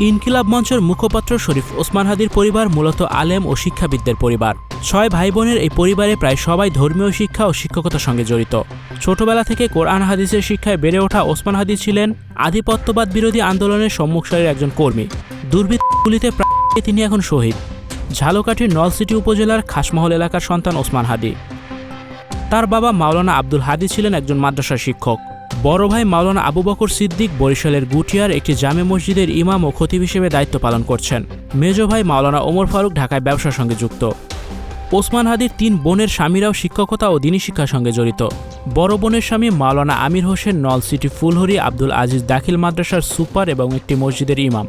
ইনকিলাব মঞ্চের মুখপাত্র শরীফ ওসমান হাদির পরিবার মূলত আলেম ও শিক্ষাবিদদের পরিবার। ছয় ভাই বোনের এই পরিবারে প্রায় সবাই ধর্মীয় শিক্ষা ও শিক্ষকতার সঙ্গে জড়িত। ছোটবেলা থেকে কোরআন হাদিসের শিক্ষায় বেড়ে ওঠা ওসমান হাদি ছিলেন আধিপত্যবাদ বিরোধী আন্দোলনের সম্মুখসারির একজন কর্মী। দুর্বৃত্তগুলিতে প্রায় তিনি এখন শহীদ। ঝালকাঠির নলসিটি উপজেলার খাসমহল এলাকার সন্তান ওসমান হাদি। তার বাবা মাওলানা আব্দুল হাদি ছিলেন একজন মাদ্রাসা শিক্ষক। বড় ভাই মাওলানা আবু বকর সিদ্দিক বরিশালের গুটিয়ার একটি জামে মসজিদের ইমাম ও খতিব হিসেবে দায়িত্ব পালন করছেন। মেজ ভাই মাওলানা ওমর ফারুক ঢাকায় ব্যবসার সঙ্গে যুক্ত। ওসমান হাদির তিন বোনের স্বামীরাও শিক্ষকতা ও দিনী শিক্ষার সঙ্গে জড়িত। বড় বোনের স্বামী মাওলানা আমির হোসেন নল সিটি ফুলহরি আব্দুল আজিজ দাখিল মাদ্রাসার সুপার এবং একটি মসজিদের ইমাম।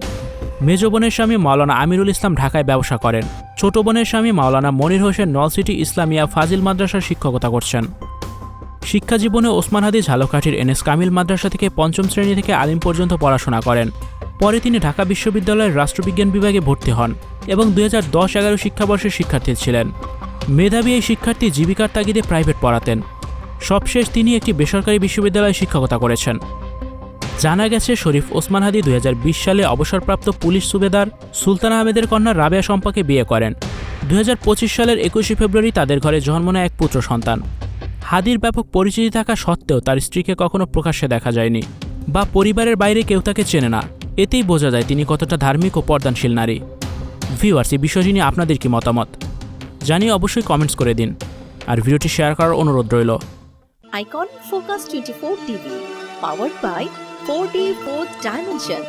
মেজ বোনের স্বামী মাওলানা আমিরুল ইসলাম ঢাকায় ব্যবসা করেন। ছোট বোনের স্বামী মাওলানা মনির হোসেন নল সিটি ইসলামিয়া ফাজিল মাদ্রাসার শিক্ষকতা করছেন। শিক্ষা জীবনে ওসমান হাদি ঝালকাঠির এনএস কামিল মাদ্রাসা থেকে পঞ্চম শ্রেণি থেকে আলিম পর্যন্ত পড়াশোনা করেন। পরে তিনি ঢাকা বিশ্ববিদ্যালয়ের রাষ্ট্রবিজ্ঞান বিভাগে ভর্তি হন এবং দুই হাজার দশ এগারো শিক্ষাবর্ষের শিক্ষার্থী ছিলেন। মেধাবী এই শিক্ষার্থী জীবিকার তাগিদে প্রাইভেট পড়াতেন। সবশেষ তিনি একটি বেসরকারি বিশ্ববিদ্যালয়ে শিক্ষকতা করেছেন। জানা গেছে, শরীফ ওসমান হাদি দুই সালে অবসরপ্রাপ্ত পুলিশ সুবেদার সুলতান আহমেদের কন্যা রাবেয়া সম্পাকে বিয়ে করেন। দু হাজার পঁচিশ সালের একুশে ফেব্রুয়ারি তাদের ঘরে জন্ম নেয় এক পুত্র সন্তান। হাদির ব্যাপক পরিচিতি থাকা সত্ত্বেও তার স্ত্রীকে কখনো প্রকাশ্যে দেখা যায়নি বা পরিবারের বাইরে কেউ তাকে চেনে না। এতেই বোঝা যায় তিনি কতটা ধার্মিক ও পর্দানশীল নারী। ভিউয়ার্স এই বিষয়টি নিয়ে আপনাদের কি মতামত? জানিয়ে অবশ্যই কমেন্টস করে দিন। আর ভিডিওটি শেয়ার করার অনুরোধ রইল। Icon Focus 24 TV, powered by 4D 4 Dimension.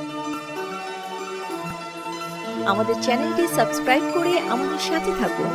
আমাদের চ্যানেলটি সাবস্ক্রাইব করে আমাদের সাথে থাকুন।